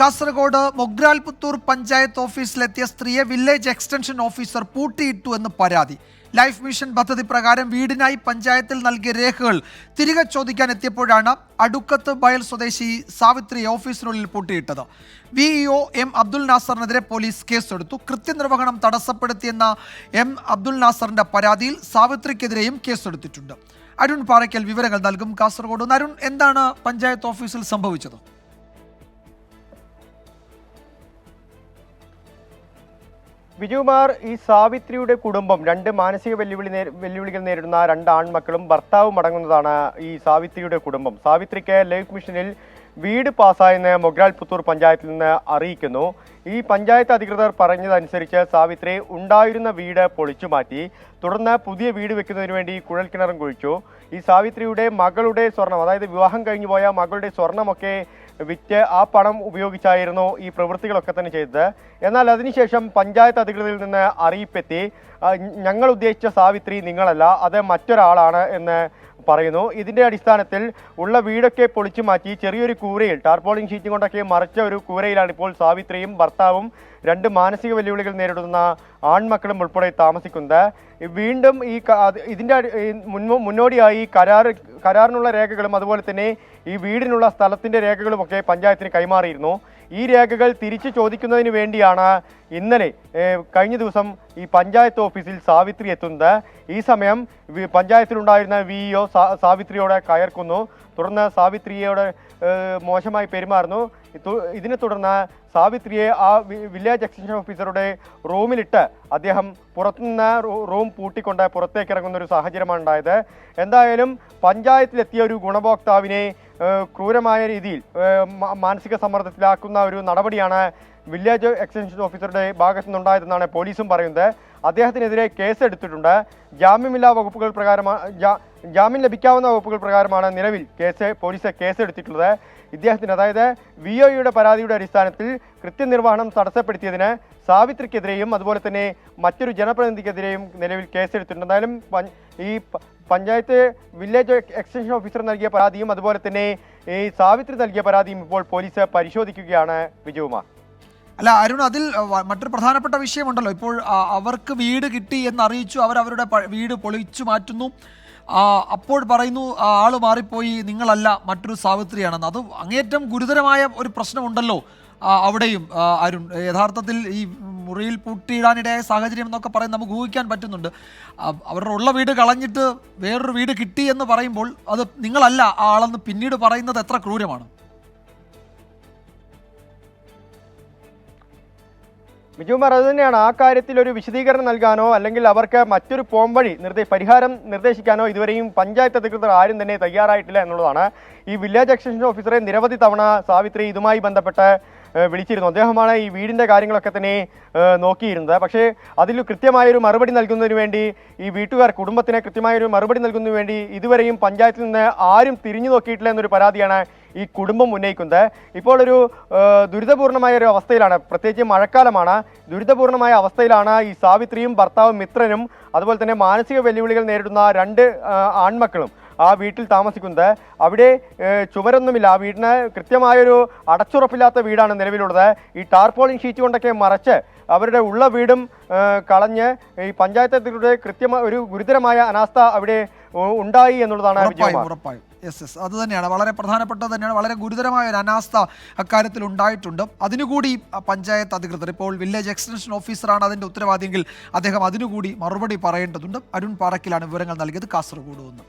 കാസർഗോഡ് മൊഗ്രാൽ പുത്തൂർ പഞ്ചായത്ത് ഓഫീസിലെത്തിയ സ്ത്രീയെ village extension officer പൂട്ടിയിട്ടു എന്ന് പരാതി. ലൈഫ് മിഷൻ പദ്ധതി പ്രകാരം വീടിനായി പഞ്ചായത്തിൽ നൽകിയ രേഖകൾ തിരികെ ചോദിക്കാൻ എത്തിയപ്പോഴാണ് അടുക്കത്ത് ബയൽ സ്വദേശി സാവിത്രി ഓഫീസിനുള്ളിൽ പൂട്ടിയിട്ടത്. വി വിഇഒ എം അബ്ദുൽ നാസറിനെതിരെ പോലീസ് കേസെടുത്തു. കൃത്യനിർവഹണം തടസ്സപ്പെടുത്തിയെന്ന എം അബ്ദുൽ നാസറിന്റെ പരാതിയിൽ സാവിത്രിക്കെതിരെയും കേസെടുത്തിട്ടുണ്ട്. അരുൺ പാറയ്ക്കൽ വിവരങ്ങൾ നൽകും കാസർഗോഡ്. അരുൺ എന്താണ് പഞ്ചായത്ത് ഓഫീസിൽ സംഭവിച്ചത്? വിജുകുമാർ ഈ സാവിത്രിയുടെ കുടുംബം രണ്ട് മാനസിക വെല്ലുവിളി വെല്ലുവിളികൾ നേരിടുന്ന രണ്ട് ആൺമക്കളും ഭർത്താവും അടങ്ങുന്നതാണ് ഈ സാവിത്രിയുടെ കുടുംബം. സാവിത്രിക്ക് ലൈഫ് മിഷനിൽ വീട് പാസ്സായെന്ന് മൊഗ്രാൽ പുത്തൂർ പഞ്ചായത്തിൽ നിന്ന് അറിയിക്കുന്നു. ഈ പഞ്ചായത്ത് അധികൃതർ പറഞ്ഞതനുസരിച്ച് സാവിത്രി ഉണ്ടായിരുന്ന വീട് പൊളിച്ചു മാറ്റി തുടർന്ന് പുതിയ വീട് വെക്കുന്നതിന് വേണ്ടി കുഴൽക്കിണറും കുഴിച്ചു. ഈ സാവിത്രിയുടെ മകളുടെ സ്വർണം അതായത് വിവാഹം കഴിഞ്ഞു പോയ മകളുടെ സ്വർണമൊക്കെ വിറ്റ് ആ പണം ഉപയോഗിച്ചായിരുന്നു ഈ പ്രവൃത്തികളൊക്കെ തന്നെ ചെയ്തത്. എന്നാൽ അതിനുശേഷം പഞ്ചായത്ത് അധികൃതരിൽ നിന്ന് അറിയിപ്പെത്തി. ഞങ്ങൾ ഉദ്ദേശിച്ച സാവിത്രി നിങ്ങളല്ല അത് മറ്റൊരാളാണ് എന്ന് പറയുന്നു. ഇതിന്റെ അടിസ്ഥാനത്തിൽ ഉള്ള വീടൊക്കെ പൊളിച്ചു മാറ്റി ചെറിയൊരു കൂരയിൽ ടാർപോളിംഗ് ഷീറ്റ് കൊണ്ടൊക്കെ മറച്ച ഒരു കൂരയിലാണ് ഇപ്പോൾ സാവിത്രിയും ഭർത്താവും രണ്ട് മാനസിക വെല്ലുവിളികൾ നേരിടുന്ന ആൺമക്കളും ഉൾപ്പെടെ താമസിക്കുന്നത്. വീണ്ടും ഈ ഇതിന്റെ മുന്നോടിയായി കരാർ കരാറിനുള്ള രേഖകളും അതുപോലെ തന്നെ ഈ വീടിനുള്ള സ്ഥലത്തിന്റെ രേഖകളുമൊക്കെ പഞ്ചായത്തിന് കൈമാറിയിരുന്നു. ഈ രേഖകൾ തിരിച്ചു ചോദിക്കുന്നതിന് വേണ്ടിയാണ് ഇന്നലെ കഴിഞ്ഞ ദിവസം ഈ പഞ്ചായത്ത് ഓഫീസിൽ സാവിത്രി എത്തുന്നത്. ഈ സമയം പഞ്ചായത്തിലുണ്ടായിരുന്ന വി- ഇ വിഇഒ സാവിത്രിയോട് കയർക്കുന്നു. തുടർന്ന് സാവിത്രിയോട് മോശമായി പെരുമാറുന്നു. ഇതിനെ തുടർന്ന് സാവിത്രിയെ ആ വില്ലേജ് എക്സ്റ്റൻഷൻ ഓഫീസറുടെ റൂമിലിട്ട് അദ്ദേഹം പുറത്തുനിന്ന് റൂ- പൂട്ടിക്കൊണ്ട് പുറത്തേക്ക് ഇറങ്ങുന്ന ഒരു സാഹചര്യമാണ് ഉണ്ടായത് എന്തായാലും പഞ്ചായത്തിലെത്തിയ ഒരു ഗുണഭോക്താവിനെ ക്രൂരമായ രീതിയിൽ മാനസിക സമ്മർദ്ദത്തിലാക്കുന്ന ഒരു നടപടിയാണ് വില്ലേജ് എക്സ്റ്റൻഷൻ ഓഫീസറുടെ ഭാഗത്തു നിന്നുണ്ടായതെന്നാണ് പോലീസും പറയുന്നത്. അദ്ദേഹത്തിനെതിരെ കേസ് എടുത്തിട്ടുണ്ട് ജാമ്യമില്ലാ വകുപ്പുകൾ പ്രകാരമാണ് ജാമ്യം ലഭിക്കാവുന്ന വകുപ്പുകൾ പ്രകാരമാണ് നിലവിൽ കേസ് പോലീസ് കേസ് എടുത്തിട്ടുള്ളത് ഇദ്ദേഹത്തിന് അതായത് വി ഒയുടെ പരാതിയുടെ അടിസ്ഥാനത്തിൽ കൃത്യനിർവഹണം തടസ്സപ്പെടുത്തിയതിന് സാവിത്രിക്കെതിരെയും അതുപോലെ തന്നെ മറ്റൊരു ജനപ്രതിനിധിക്കെതിരെയും നിലവിൽ കേസെടുത്തിട്ടുണ്ട്. എന്തായാലും ഈ പഞ്ചായത്ത് വില്ലേജ് എക്സ്റ്റൻഷൻ ഓഫീസർ നൽകിയ പരാതിയും അതുപോലെ തന്നെ ഈ സാവിത്രി നൽകിയ പരാതിയും ഇപ്പോൾ പോലീസ് പരിശോധിക്കുകയാണ് വിജയകുമാർ അല്ല അരുൺ അതിൽ മറ്റൊരു പ്രധാനപ്പെട്ട വിഷയമുണ്ടല്ലോ. ഇപ്പോൾ അവർക്ക് വീട് കിട്ടി എന്ന് അറിയിച്ചു അവർ അവരുടെ വീട് പൊളിച്ചു മാറ്റുന്നു. അപ്പോൾ പറയുന്നു ആൾ മാറിപ്പോയി നിങ്ങളല്ല മറ്റൊരു സാവിത്രിയാണെന്ന്. അത് അങ്ങേറ്റം ഗുരുതരമായ ഒരു പ്രശ്നമുണ്ടല്ലോ അവിടെയും അരുൺ. യഥാർത്ഥത്തിൽ ഈ മുറിയിൽ പൂട്ടിയിടാനിടയായ സാഹചര്യം എന്നൊക്കെ പറയുന്നത് നമുക്ക് ഊഹിക്കാൻ പറ്റുന്നുണ്ട്. അവരുടെ ഉള്ള വീട് കളഞ്ഞിട്ട് വേറൊരു വീട് കിട്ടി എന്ന് പറയുമ്പോൾ അത് നിങ്ങളല്ല ആ ആളെന്ന് പിന്നീട് പറയുന്നത് എത്ര ക്രൂരമാണ്? ബിജുമാർ അത് തന്നെയാണ് ആ കാര്യത്തിൽ ഒരു വിശദീകരണം നൽകാനോ അല്ലെങ്കിൽ അവർക്ക് മറ്റൊരു പോംവഴി നിർദ്ദേ പരിഹാരം നിർദ്ദേശിക്കാനോ ഇതുവരെയും പഞ്ചായത്ത് അധികൃതർ ആരും തന്നെ തയ്യാറായിട്ടില്ല എന്നുള്ളതാണ്. ഈ വില്ലേജ് എക്സ്റ്റൻഷൻ ഓഫീസറെ നിരവധി തവണ സാവിത്രി ഇതുമായി ബന്ധപ്പെട്ട് വിളിച്ചിരുന്നു. അദ്ദേഹമാണ് ഈ വീടിന്റെ കാര്യങ്ങളൊക്കെ തന്നെ നോക്കിയിരുന്നത്. പക്ഷേ അതിൽ കൃത്യമായൊരു മറുപടി നൽകുന്നതിന് വേണ്ടി ഈ വീട്ടുകാർ കുടുംബത്തിന് കൃത്യമായൊരു മറുപടി നൽകുന്നതിന് വേണ്ടി ഇതുവരെയും പഞ്ചായത്തിൽ നിന്ന് ആരും തിരിഞ്ഞു നോക്കിയിട്ടില്ല എന്നൊരു പരാതിയാണ് ഈ കുടുംബം ഉന്നയിക്കുന്നത്. ഇപ്പോൾ ഒരു ദുരിതപൂർണമായ ഒരു അവസ്ഥയിലാണ്. പ്രത്യേകിച്ച് മഴക്കാലമാണ്. ദുരിതപൂർണമായ അവസ്ഥയിലാണ് ഈ സാവിത്രിയും ഭർത്താവും മിത്രനും അതുപോലെ തന്നെ മാനസിക വെല്ലുവിളികൾ നേരിടുന്ന രണ്ട് ആൺമക്കളും ആ വീട്ടിൽ താമസിക്കുന്നത്. അവിടെ ചുമരൊന്നുമില്ല. ആ വീടിന് കൃത്യമായൊരു അടച്ചുറപ്പില്ലാത്ത വീടാണ് നിലവിലുള്ളത്. ഈ ടാർപോളിൻ ഷീറ്റ് കൊണ്ടൊക്കെ മറച്ച് അവരുടെ ഉള്ള വീടും കളഞ്ഞ് ഈ പഞ്ചായത്ത് അധികൃതരുടെ കൃത്യമായ ഒരു ഗുരുതരമായ അനാസ്ഥ അവിടെ ഉണ്ടായി എന്നുള്ളതാണ് വിജയം വിജയകുമാർ. യെസ് യെസ് അത് തന്നെയാണ്. വളരെ പ്രധാനപ്പെട്ടത് തന്നെയാണ്. വളരെ ഗുരുതരമായ ഒരു അനാസ്ഥ അക്കാര്യത്തിൽ ഉണ്ടായിട്ടുണ്ട്. അതിനുകൂടി പഞ്ചായത്ത് അധികൃതർ ഇപ്പോൾ വില്ലേജ് എക്സ്റ്റൻഷൻ ഓഫീസറാണ് അതിന്റെ ഉത്തരവാദിയെങ്കിൽ അദ്ദേഹം അതിനുകൂടി മറുപടി പറയേണ്ടതുണ്ട്. അരുൺ പാറക്കിലാണ് വിവരങ്ങൾ നൽകിയത്. കാസർഗോഡ് നിന്ന്